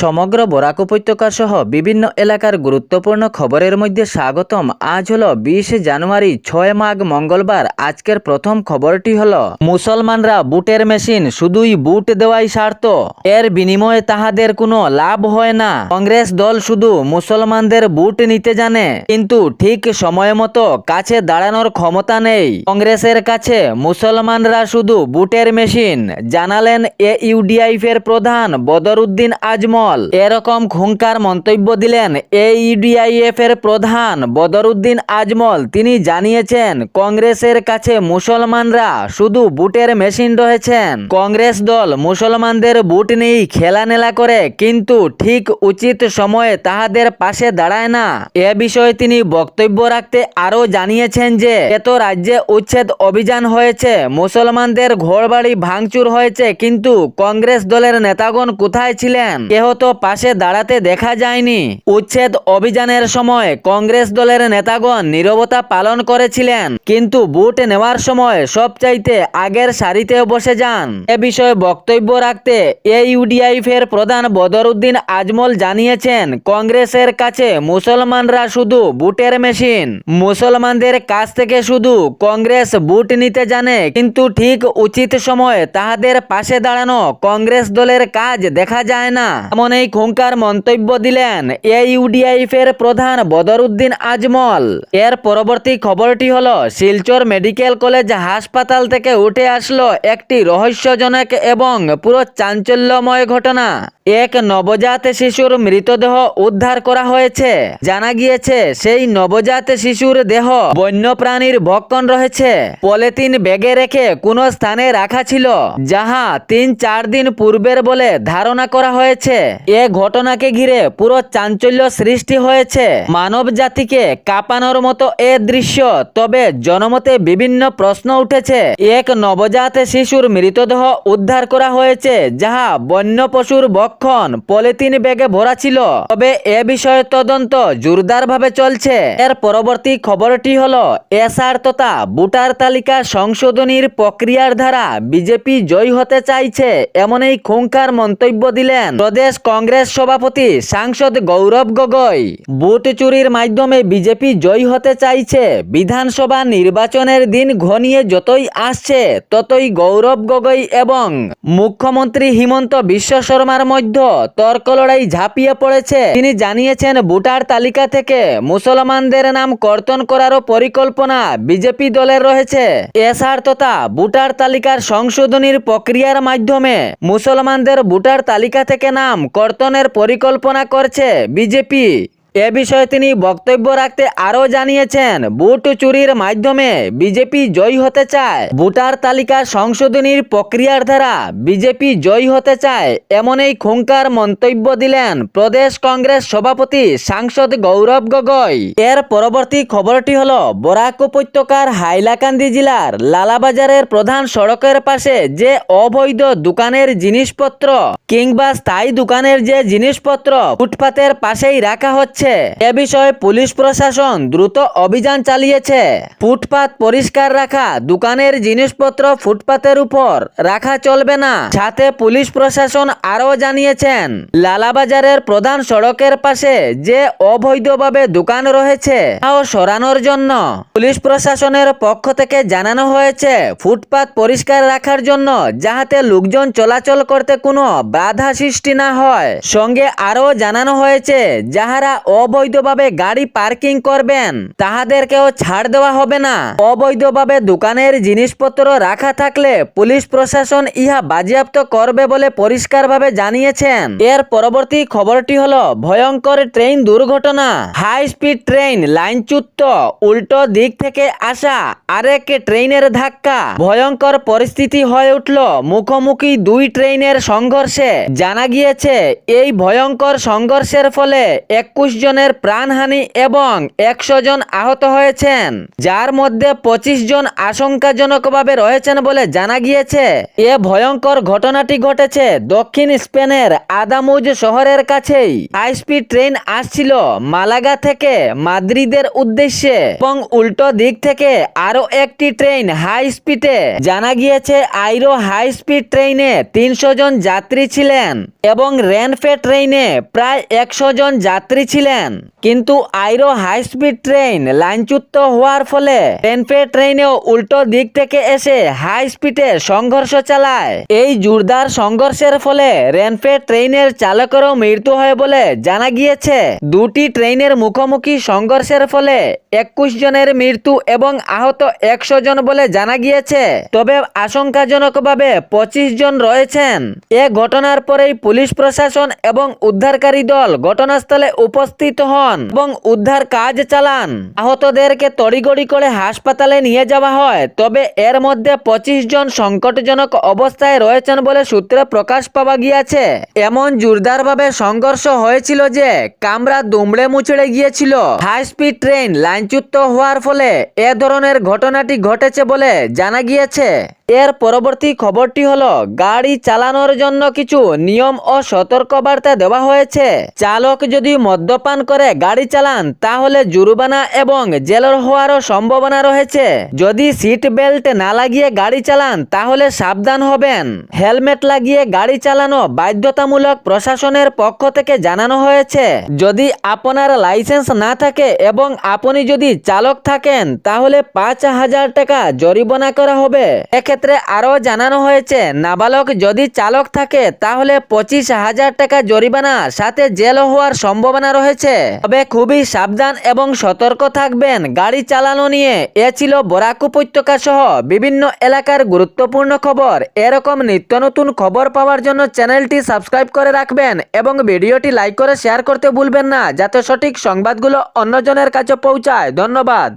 সমগ্র বরাক উপত্যকা সহ বিভিন্ন এলাকার গুরুত্বপূর্ণ খবরের মধ্যে স্বাগতম। আজ হল বিশ জানুয়ারি, ছয় মাঘ মঙ্গলবার। আজকের প্রথম খবরটি হল, মুসলমানরা বুটের মেশিন শুধুই বুট দেওয়াই স্বার্থ। এর বিনিময়ে তাহাদের কোনো লাভ হয় না। কংগ্রেস দল শুধু মুসলমানদের বুট নিতে জানে, কিন্তু ঠিক সময় মতো কাছে দাঁড়ানোর ক্ষমতা নেই। কংগ্রেসের কাছে মুসলমানরা শুধু বুটের মেশিন, জানালেন এ ইউডিআইফের প্রধান বদরুদ্দিন আজমল। এরকম খুঙ্কার মন্তব্য দিলেন এ ইউডিআইএফ এর প্রধান বদরুদ্দিন আজমল। তিনি জানিয়েছেন, কংগ্রেসের কাছে মুসলমানরা শুধু বুটের মেশিন রয়েছেন। কংগ্রেস দল মুসলমানদের বুট নিয়েই খেলানেলা করে, কিন্তু ঠিক উচিত সময়ে তাহাদের পাশে দাঁড়ায় না। এ বিষয়ে তিনি বক্তব্য রাখতে আরও জানিয়েছেন যে, এত রাজ্যে উচ্ছেদ অভিযান হয়েছে, মুসলমানদের ঘরবাড়ি ভাঙচুর হয়েছে, কিন্তু কংগ্রেস দলের নেতাগণ কোথায় ছিলেন? কেহ তো পাশে দাঁড়াতে দেখা যায়নি। উচ্ছেদ অভিযানের সময় কংগ্রেস দলের নেতাগণ নীরবতা পালন করেছিলেন, কিন্তু ভোট নেওয়ার সময় সবচাইতে আগের সারিতে বসে যান। এ বিষয়ে বক্তব্য রাখতে এ ইউডিআইএফ এর প্রধান বদরুদ্দিন আজমল জানিয়েছেন, কংগ্রেসের কাছে মুসলমানরা শুধু বুটের মেশিন। মুসলমানদের কাছ থেকে শুধু কংগ্রেস বুট নিতে জানে, কিন্তু ঠিক উচিত সময়ে তাহাদের পাশে দাঁড়ানো কংগ্রেস দলের কাজ দেখা যায় না। এমন এই খুঙ্কার মন্তব্য দিলেন এ ইউডিআইএফ এর প্রধান বদরুদ্দিন আজমল। এর পরবর্তী খবরটি হল, শিলচর মেডিকেল কলেজ হাসপাতাল থেকে উঠে আসলো একটি রহস্যজনক এবং পুরো চাঞ্চল্যময় ঘটনা। এক নবজাত শিশুর মৃতদেহ উদ্ধার করা হয়েছে। জানা গিয়েছে, সেই নবজাত শিশুর দেহ বন্যপ্রাণীর ভক্ষণ রয়েছে। পলিথিন ব্যাগে রেখে কোনো স্থানে রাখা ছিল, যাহা তিন চার দিন পূর্বের বলে ধারণা করা হয়েছে। এ ঘটনাকে ঘিরে পুরো চাঞ্চল্য সৃষ্টি হয়েছে। মানব জাতিকে কাঁপানোর মতো এ দৃশ্য, তবে জনমতে বিভিন্ন প্রশ্ন উঠেছে। এক নবজাত শিশুর মৃতদেহ উদ্ধার করা হয়েছে, যাহা বন্য পশুর ভক্ষণ, পলিথিন ব্যাগে ভরা ছিল। তবে এ বিষয়ে তদন্ত জোরদারভাবে চলছে। এর পরবর্তী খবরটি হল এসআর তথা ভোটার তালিকা সংশোধনীর প্রক্রিয়ার দ্বারা বিজেপি জয় হতে চাইছে এমন এই খুঙ্কার মন্তব্য দিলেন প্রদেশ কংগ্রেস সভাপতি সাংসদ গৌরব গগৈ ভোট চুরির মাধ্যমে বিজেপি জয় হতে চাইছে। বিধানসভা নির্বাচনের দিন ঘনিয়ে যতই আসছে, ততই গৌরব গগৈ এবং মুখ্যমন্ত্রী হিমন্ত বিশ্ব শর্মার মধ্যে তর্ক লড়াই ঝাঁপিয়ে পড়েছে। তিনি জানিয়েছেন, ভোটার তালিকা থেকে মুসলমানদের নাম কর্তন করারও পরিকল্পনা বিজেপি দলের রয়েছে। এসআর তথা ভোটার তালিকার সংশোধনীর প্রক্রিয়ার মাধ্যমে মুসলমানদের ভোটার তালিকা থেকে নাম কর্তনের পরিকল্পনা করছে বিজেপি। এ বিষয়ে তিনি বক্তব্য রাখতে আরও জানিয়েছেন ভোট চুরির মাধ্যমে বিজেপি জয়ী হতে চায়। ভোটার তালিকা সংশোধনীর প্রক্রিয়ার দ্বারা বিজেপি জয়ী হতে চায় এমন এই খুঙ্কার মন্তব্য দিলেন প্রদেশ কংগ্রেস সভাপতি সাংসদ গৌরব গগৈ। এর পরবর্তী খবরটি হল, বরাক উপত্যকার হাইলাকান্দি জেলার লালাবাজারের প্রধান সড়কের পাশে যে অবৈধ দোকানের জিনিসপত্র কিংবা স্থায়ী দোকানের যে জিনিসপত্র ফুটপাতের পাশেই রাখা হচ্ছে এ বিষয়ে পুলিশ প্রশাসন দ্রুত অভিযান চালিয়েছে। ফুটপাত পরিষ্কার রাখা, দোকানের জিনিসপত্র ফুটপাতের উপর রাখা চলবে না। সাথে পুলিশ প্রশাসন আরও জানিয়েছেন, লালাবাজারের প্রধান সড়কের পাশে যে অবৈধভাবে দোকান রয়েছে, তাও সরানোর জন্য। পুলিশ প্রশাসনের পক্ষ থেকে জানানো হয়েছে, ফুটপাত পরিষ্কার রাখার জন্য যাহাতে লোকজন চলাচল করতে কোনো বাধা সৃষ্টি না হয়। সঙ্গে আরও জানানো হয়েছে, যাহারা অবৈধভাবে গাড়ি পার্কিং করবেন। তাহাদেরকেও ছাড় দেওয়া হবে না। অবৈধভাবে দোকানের জিনিসপত্র রাখা থাকলে পুলিশ প্রশাসন ইহা বাজেয়াপ্ত করবে বলে পরিষ্কারভাবে জানিয়েছেন। এর পরবর্তী খবরটি হল, ভয়ঙ্কর ট্রেন দুর্ঘটনা। হাই স্পিড ট্রেন লাইনচ্যুত উল্টো দিক থেকে আসা, আরেক ট্রেনের ধাক্কা। ভয়ঙ্কর পরিস্থিতি হয়ে উঠল, মুখোমুখি দুই ট্রেনের সংঘর্ষে। জানা গিয়েছে, এই ভয়ঙ্কর সংঘর্ষের ফলে একুশ জনের প্রাণহানি এবং একশো জন আহত হয়েছেন, যার মধ্যে পঁচিশ জন আশঙ্কাজনকভাবে রয়েছেন বলে জানা গিয়েছে। এ ভয়ঙ্কর ঘটনাটি ঘটেছে দক্ষিণ স্পেনের আদামুজ শহরের কাছেই। হাই স্পিড ট্রেন আসছিল মালাগা থেকে মাদ্রিদের উদ্দেশ্যে এবং উল্টো দিক থেকে আরও একটি ট্রেন হাই স্পিডে। জানা গিয়েছে, আইরো হাই স্পিড ট্রেনে তিনশো জন যাত্রী ছিলেন এবং রেনফে ট্রেনে প্রায় একশো জন যাত্রী ছিলেন। কিন্তু আইরো হাই স্পিড ট্রেন লাইনচ্যুত হওয়ার ফলে রেনফে ট্রেনেও উল্টো দিক থেকে এসে হাই স্পিডে সংঘর্ষ চালায়। এই জোরদার সংঘর্ষের ফলে রেনফে ট্রেনের চালকেরও মৃত্যু হয় বলে জানা গিয়েছে। দুটি ট্রেনের মুখোমুখি সংঘর্ষের ফলে একুশ জনের মৃত্যু এবং আহত একশো জন বলে জানা গিয়েছে। তবে আশঙ্কাজনকভাবে পঁচিশ জন রয়েছেন। এ ঘটনার পরেই পুলিশ প্রশাসন এবং উদ্ধারকারী দল ঘটনাস্থলে উপস্থিত হন এবং উদ্ধার কাজ চালান। আহতদেরকে তড়িগড়ি করে হাসপাতালে নিয়ে যাওয়া হয়, তবে এর মধ্যে পঁচিশ জন সংকটজনক অবস্থায় রয়েছেন বলে সূত্রে প্রকাশ পাওয়া গিয়েছে। এমন জোরদারভাবে সংঘর্ষ হয়েছিল যে কামরা দুমড়ে মুচড়ে গিয়েছিল। হাই স্পিড ট্রেন লাইনচ্যুত হওয়ার ফলে এ ধরনের ঘটনাটি ঘটেছে বলে জানা গিয়েছে। এর পরবর্তী খবরটি হলো, গাড়ি চালানোর জন্য কিছু নিয়ম ও সতর্কবার্তা দেওয়া হয়েছে। চালক যদি মদ্যপান করে গাড়ি চালান, তাহলে জুরুবানা এবং জেলের হওয়ারও সম্ভাবনা রয়েছে। যদি সিট বেল্ট না লাগিয়ে গাড়ি চালান, তাহলে সাবধান হবেন। হেলমেট লাগিয়ে গাড়ি চালানো বাধ্যতামূলক প্রশাসনের পক্ষ থেকে জানানো হয়েছে। যদি আপনার লাইসেন্স না থাকে এবং আপনি যদি চালক থাকেন, তাহলে পাঁচ হাজার টাকা জরিমানা করা হবে। এক্ষেত্রে আরও জানানো হয়েছে, নাবালক যদি চালক থাকে, তাহলে পঁচিশ হাজার টাকা জরিমানা, সাথে জেল হওয়ার সম্ভাবনা রয়েছে তবে খুবই সাবধান এবং সতর্ক থাকবেন গাড়ি চালানো নিয়ে। এ ছিল বরাক উপত্যকা সহ বিভিন্ন এলাকার গুরুত্বপূর্ণ খবর। এরকম নিত্য নতুন খবর পাওয়ার জন্য চ্যানেলটি সাবস্ক্রাইব করে রাখবেন এবং ভিডিওটি লাইক করে শেয়ার করতে ভুলবেন না, যাতে সঠিক সংবাদগুলো অন্যজনের কাছে পৌঁছায়। ধন্যবাদ।